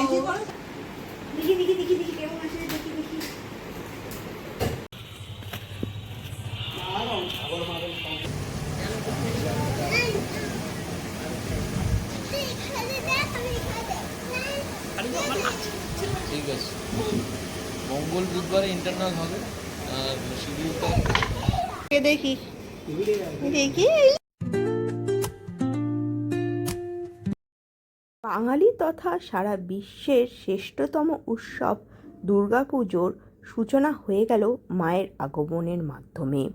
দেখি দেখি দেখি দেখি কেমন আছে দেখি দেখি। ঠিক আছে। মঙ্গল বুধবারে ইন্টারনাল হবে আর শিডিউলটা দেখি। দেখি। বাঙালি তথা সারা বিশ্বের শ্রেষ্ঠতম উৎসব দুর্গাপুজোর সূচনা হয়ে গেল মায়ের আগমনের মাধ্যমে।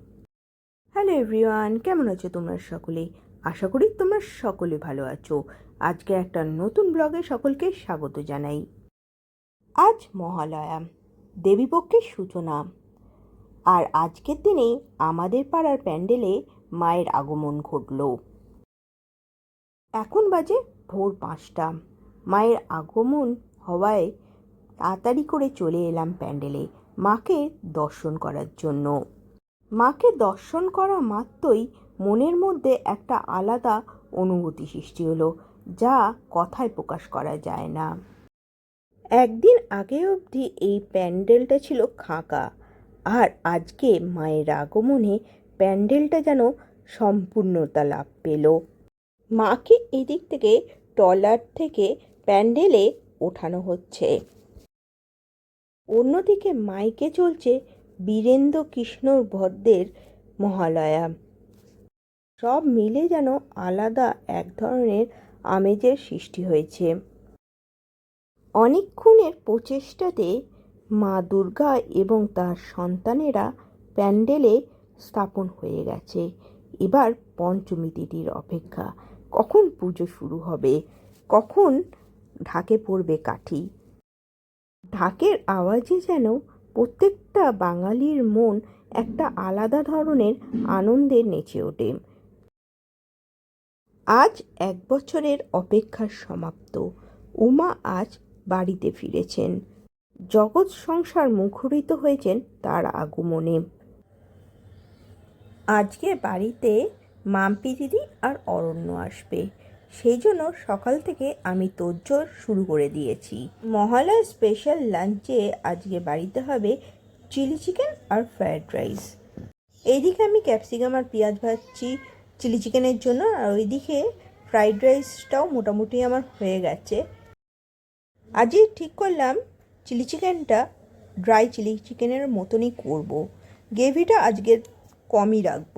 হ্যালো এভরিওয়ান, কেমন আছো তোমরা সকলে? আশা করি তোমরা সকলে ভালো আছো। আজকে একটা নতুন ব্লগে সকলকে স্বাগত জানাই। আজ মহালয়া, দেবীপক্ষের সূচনা। আর আজকের দিনে আমাদের পাড়ার প্যান্ডেলে মায়ের আগমন ঘটল। এখন বাজে ভোর পাঁচটা। মায়ের আগমন হওয়ায় তাড়াতাড়ি করে চলে এলাম প্যান্ডেলে মাকে দর্শন করার জন্য। মাকে দর্শন করা মাত্রই মনের মধ্যে একটা আলাদা অনুভূতি সৃষ্টি হলো, যা কথায় প্রকাশ করা যায় না। একদিন আগে অবধি এই প্যান্ডেলটা ছিল খাঁকা আর আজকে মায়ের আগমনে প্যান্ডেলটা যেন সম্পূর্ণতা লাভ পেল। মাকে এদিক থেকে ট্রলার থেকে প্যান্ডেলে ওঠানো হচ্ছে। অন্যদিকে মাইকে চলছে বীরেন্দ্র কৃষ্ণ ভদ্রের মহালয়া। সব মিলে যেন আলাদা এক ধরনের আমেজের সৃষ্টি হয়েছে। অনেকক্ষণের প্রচেষ্টাতে মা দুর্গা এবং তার সন্তানেরা প্যান্ডেলে স্থাপন হয়ে গেছে। এবার পঞ্চমী তিথির অপেক্ষা। কখন পুজো শুরু হবে? কখন ঢাকে পড়বে কাঠি? ঢাকের আওয়াজে যেন প্রত্যেকটা বাঙালির মন একটা আলাদা ধরনের আনন্দে নেচে ওঠে। আজ এক বছরের অপেক্ষার সমাপ্ত। উমা আজ বাড়িতে ফিরেছেন। জগৎ সংসার মুখরিত হয়েছেন তার আগমনে। আজকে বাড়িতে মাম্পি দিদি আর অরণ্য আসবে। সেই জন্য সকাল থেকে আমি তোড়জোড় শুরু করে দিয়েছি। মহালয় স্পেশাল লাঞ্চে আজকে বাড়িতে হবে চিলি চিকেন আর ফ্রায়েড রাইস এইদিকে আমি ক্যাপসিকাম আর পেঁয়াজ ভাজছি চিলি চিকেনের জন্য, আর ওইদিকে ফ্রাইড রাইসটাও মোটামুটি আমার হয়ে গেছে। আজই ঠিক করলাম চিলি চিকেনটা ড্রাই চিলি চিকেনের মতনই করব। গ্রেভিটা আজকে কমই রাখব।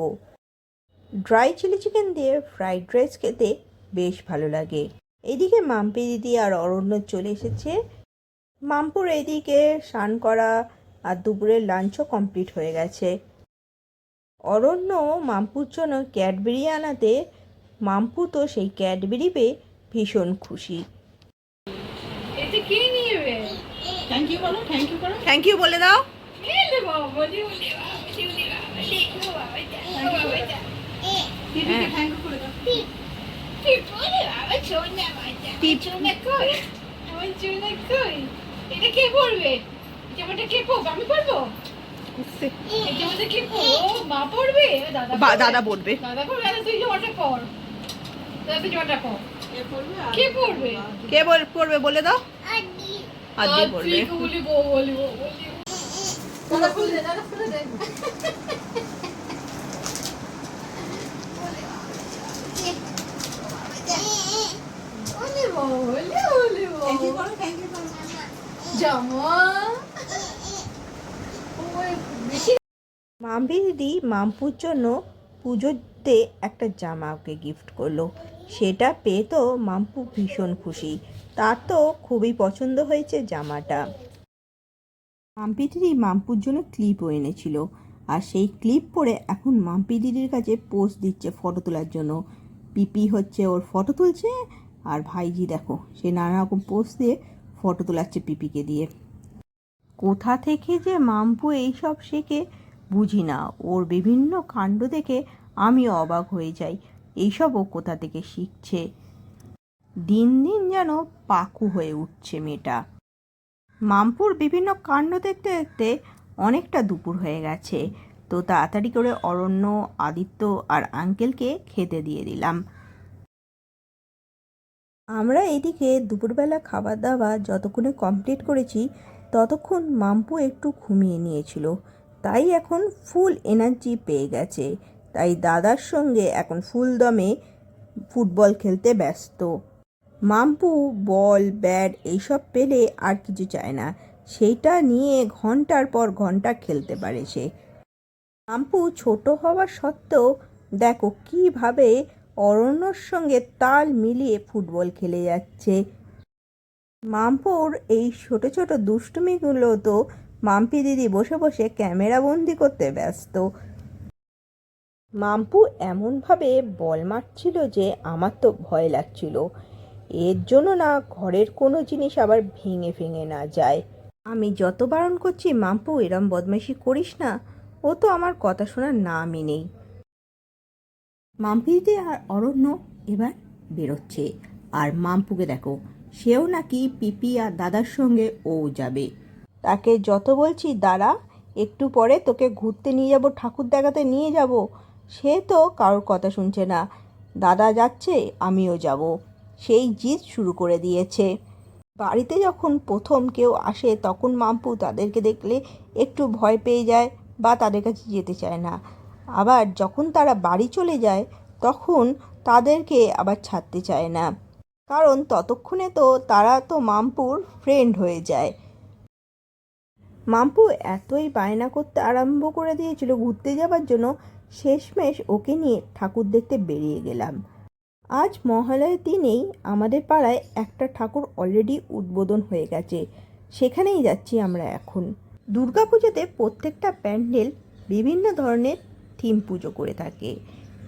ড্রাই চিলি চিকেন দিয়ে ফ্রাইড রাইস খেতে বেশ ভালো লাগে। এদিকে মাম্পি দিদি আর অরণ্য চলে এসেছে। মামপুর এদিকে স্নান করা আর দুপুরের লাঞ্চও কমপ্লিট হয়ে গেছে। অরণ্য মামপুর জন্য ক্যাডবেরি আনাতে মামপু তো সেই ক্যাডবেরি পেয়ে ভীষণ খুশি। এতে কে নিয়েবে? থ্যাংক ইউ বলো থ্যাংক ইউ করো। থ্যাংক ইউ বলে দাও। এটা কে পড়বে জামাটা কে পরবে? আমি ও মা পরবে? ও দাদা বা দাদা বলবে দাদা পরবে? দাদা তুই জামাটা দাদা তুই জামাটা পর। কে পরবে? কে বল পড়বে বলে দাও। আদি পড়বে তুই বলি বউ বলি বউ বলি। দাদা খুলে দাদা খুলে দে। ওলে ওলে, জামা মাম্পি দিদি মাম্পুর জন্য পুজোতে একটা জামা ওকে গিফট করল। সেটা পেয়ে তো মাম্পু ভীষণ খুশি। তার তো খুবই পছন্দ হয়েছে জামাটা। মাম্পি দিদি মাম্পুর জন্য ক্লিপও এনেছিল। আর সেই ক্লিপ পরে এখন মাম্পি দিদির কাছে পোজ দিচ্ছে ফটো তোলার জন্য। পিপি হচ্ছে ওর ফটো তুলছে আর ভাইজি দেখো, সে নানা রকম পোজ দিয়ে ফটো তোলাচ্ছে পিপিকে দিয়ে। কোথা থেকে যে মাম্পু এইসব শেখে বুঝি না। ওর বিভিন্ন কাণ্ড দেখে আমিও অবাক হয়ে যাই। এইসব ও কোথা থেকে শিখছে? দিন দিন যেন পাকু হয়ে উঠছে মেয়েটা। মামপুর বিভিন্ন কাণ্ড দেখতে দেখতে অনেকটা দুপুর হয়ে গেছে। তো তাড়াতাড়ি করে অরণ্য, আদিত্য আর আঙ্কেলকে খেতে দিয়ে দিলাম। আমরা এদিকে দুপুরবেলা খাবার দাবার যতক্ষণে কমপ্লিট করেছি, ততক্ষণ মাম্পু একটু ঘুমিয়ে নিয়েছিল। তাই এখন ফুল এনার্জি পেয়ে গেছে। তাই দাদার সঙ্গে এখন ফুল দমে ফুটবল খেলতে ব্যস্ত। মাম্পু, বল ব্যাট এইসব পেলে আর কিছু চায় না। সেইটা নিয়ে ঘণ্টার পর ঘণ্টা খেলতে পারে সে। মাম্পু ছোট হওয়া সত্ত্বেও, দেখো কীভাবে অরণ্যর সঙ্গে তাল মিলিয়ে ফুটবল খেলে যাচ্ছে। মাম্পুর এই ছোট ছোট দুষ্টুমিগুলো তো মাম্পি দিদি বসে বসে ক্যামেরা বন্দি করতে ব্যস্ত। মাম্পু এমনভাবে বল মারছিল যে আমার তো ভয় লাগছিল। এর জন্য না ঘরের কোনো জিনিস আবার ভেঙে ভেঙে না যায়। আমি যত বারণ করছি, মাম্পু এরম বদমাইশি করিস না। ও তো আমার কথা শোনার নামই নেই। মাম্পিতে আর অরণ্য এবার বেরোচ্ছে। আর মাম্পুকে দেখো, সেও নাকি পিপি আর দাদার সঙ্গে ও যাবে। তাকে যত বলছি, দাঁড়া, একটু পরে তোকে ঘুরতে নিয়ে যাব, ঠাকুর দেখাতে নিয়ে যাব। সে তো কারোর কথা শুনছে না। দাদা যাচ্ছে, আমিও যাব। সেই জিদ শুরু করে দিয়েছে। বাড়িতে যখন প্রথম কেউ আসে, তখন মাম্পু তাদেরকে দেখলে একটু ভয় পেয়ে যায় বা তাদের কাছে যেতে চায় না। আবার যখন তারা বাড়ি চলে যায়, তখন তাদেরকে আবার ছাড়তে চায় না। কারণ ততক্ষণে তো তারা তো মাম্পুর ফ্রেন্ড হয়ে যায়। মাম্পু এতই বায়না করতে আরম্ভ করে দিয়েছিল ঘুরতে যাবার জন্য, শেষমেশ ওকে নিয়ে ঠাকুর দেখতে বেরিয়ে গেলাম। আজ মহালয়ের দিনেই আমাদের পাড়ায় একটা ঠাকুর অলরেডি উদ্বোধন হয়ে গেছে। সেখানেই যাচ্ছি আমরা এখন। দুর্গাপুজোতে প্রত্যেকটা প্যান্ডেল বিভিন্ন ধরনের থিম পুজো করে থাকে।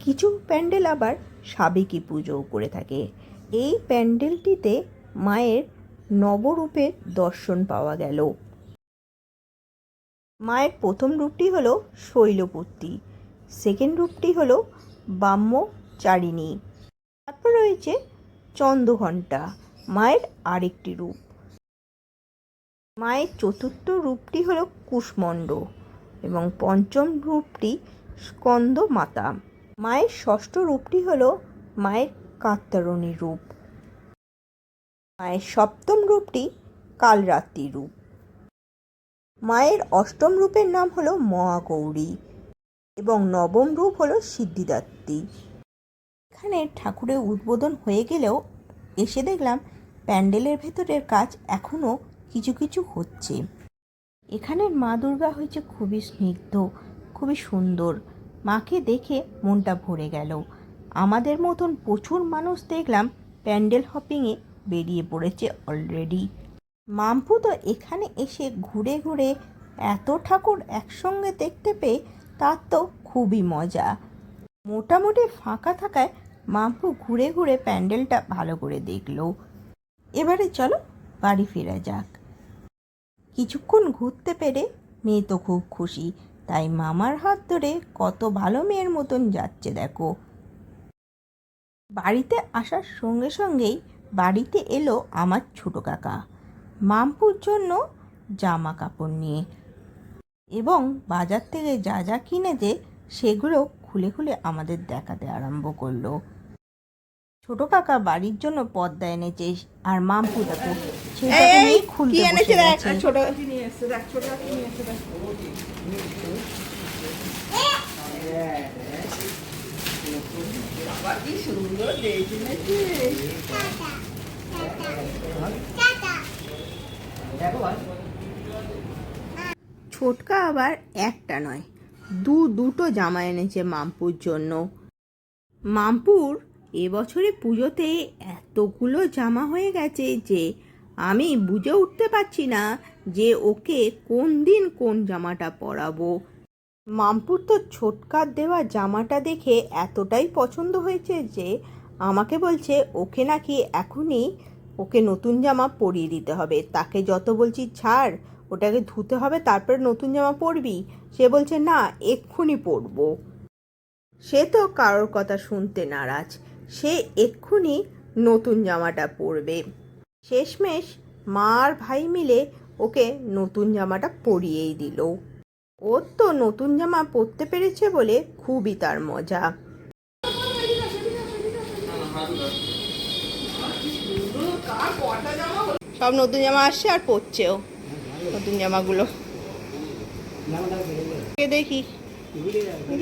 কিছু প্যান্ডেল আবার সাবেকি পুজোও করে থাকে। এই প্যান্ডেলটিতে মায়ের নবরূপের দর্শন পাওয়া গেল। মায়ের প্রথম রূপটি হলো শৈলপত্তি সেকেন্ড রূপটি হলো ব্রাহ্মচারিণী তারপর রয়েছে চন্দ্রঘণ্টা, মায়ের আরেকটি রূপ। মায়ের চতুর্থ রূপটি হলো কুষ্মণ্ড এবং পঞ্চম রূপটি স্কন্দ মাতা মায়ের ষষ্ঠ রূপটি হল মায়ের কাত্তারণী রূপ। মায়ের সপ্তম রূপটি কালরাত্রি রূপ। মায়ের অষ্টম রূপের নাম হলো মহাগৌরী এবং নবম রূপ হলো সিদ্ধিদাত্রী। এখানে ঠাকুরের উদ্বোধন হয়ে গেলেও এসে দেখলাম প্যান্ডেলের ভেতরের কাজ এখনও কিছু কিছু হচ্ছে। এখানের মা দুর্গা হয়েছে খুবই স্নিগ্ধ খুবই সুন্দর। মাকে দেখে মনটা ভরে গেল। আমাদের মতন প্রচুর মানুষ দেখলাম প্যান্ডেল হপিংয়ে বেরিয়ে পড়েছে অলরেডি। মাম্পু তো এখানে এসে ঘুরে ঘুরে এত ঠাকুর একসঙ্গে দেখতে পেয়ে তার তো খুবই মজা। মোটামুটি ফাঁকা থাকায় মাম্পু ঘুরে ঘুরে প্যান্ডেলটা ভালো করে দেখল। এবারে চলো বাড়ি ফেরা যাক। কিছুক্ষণ ঘুরতে পেরে মেয়ে তো খুব খুশি। তাই মামার হাত ধরে কত ভালো মেয়ের মতন যাচ্ছে দেখো। বাড়িতে আসার সঙ্গে সঙ্গেই বাড়িতে এলো আমার ছোটো কাকা মাম্পুর জন্য জামা কাপড় নিয়ে। এবং বাজার থেকে যা যা কিনেছে সেগুলো খুলে খুলে আমাদের দেখাতে আরম্ভ করল। ছোট কাকা বাড়ির জন্য পর্দা এনেছে আর মাম্পু দেখো খুলতে বসে গেছে। এসছে দেখ ছোট নিয়ে এসছে দেখ। কি সুন্দর দেখেছে দেখো ছোটকা আবার একটা নয় দু দুটো জামা এনেছে মামপুর জন্য। মামপুর এবছরে পুজোতে এতগুলো জামা হয়ে গেছে যে আমি বুঝে উঠতে পারছি না যে ওকে কোন দিন কোন জামাটা পরাবো। মামপুর তো ছোটকার দেওয়া জামাটা দেখে এতটাই পছন্দ হয়েছে যে আমাকে বলছে ওকে নাকি এখনই ওকে নতুন জামা পরিয়ে দিতে হবে। তাকে যত বলছি, ছাড়, ওটাকে ধুতে হবে, তারপরে নতুন জামা পরবি। সে বলছে, না, এক্ষুনি পরবো। সে তো কারোর কথা শুনতে নারাজ। সে এক্ষুনি নতুন জামাটা পরবে। শেষমেশ মা আর ভাই মিলে ওকে নতুন জামাটা পরিয়েই দিল। ওর তো নতুন জামা পরতে পেরেছে বলে খুবই তার মজা। সব নতুন জামা আসছে আর পরছেও নতুন জামাগুলো। দেখি।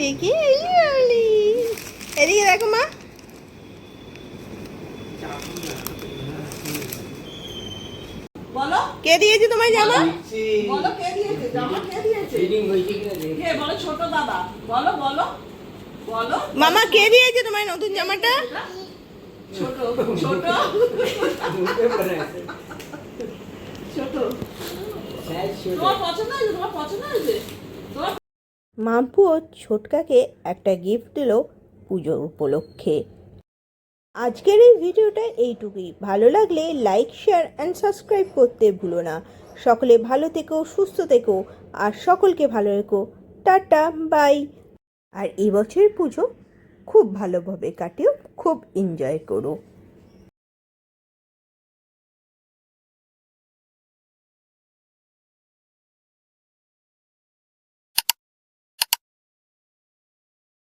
দেখি এদিকে দেখো মা। বলো। কে দিয়েছে তোমার জামা? বলো কে দিয়েছে? জামা কে দিয়েছে? কে? বলো ছোট দাদা। বলো বলো বলো। মামা কে দিয়েছে তোমার নতুন জামাটা? ছোট ছোট। ছোট। তোমার পছন্দ হয়েছে? তোমার পছন্দ হয়েছে? মাম্পু ও ছোটকাকে একটা গিফট দিল পুজোর উপলক্ষে। আজকের এই ভিডিওটা এইটুকুই। ভালো লাগলে লাইক শেয়ার অ্যান্ড সাবস্ক্রাইব করতে ভুলো না। সকলে ভালো থেকো, সুস্থ থেকো, আর সকলকে ভালো রেখো। টাটা বাই আর এবছর পুজো খুব ভালোভাবে কাটিও, খুব এনজয় করো।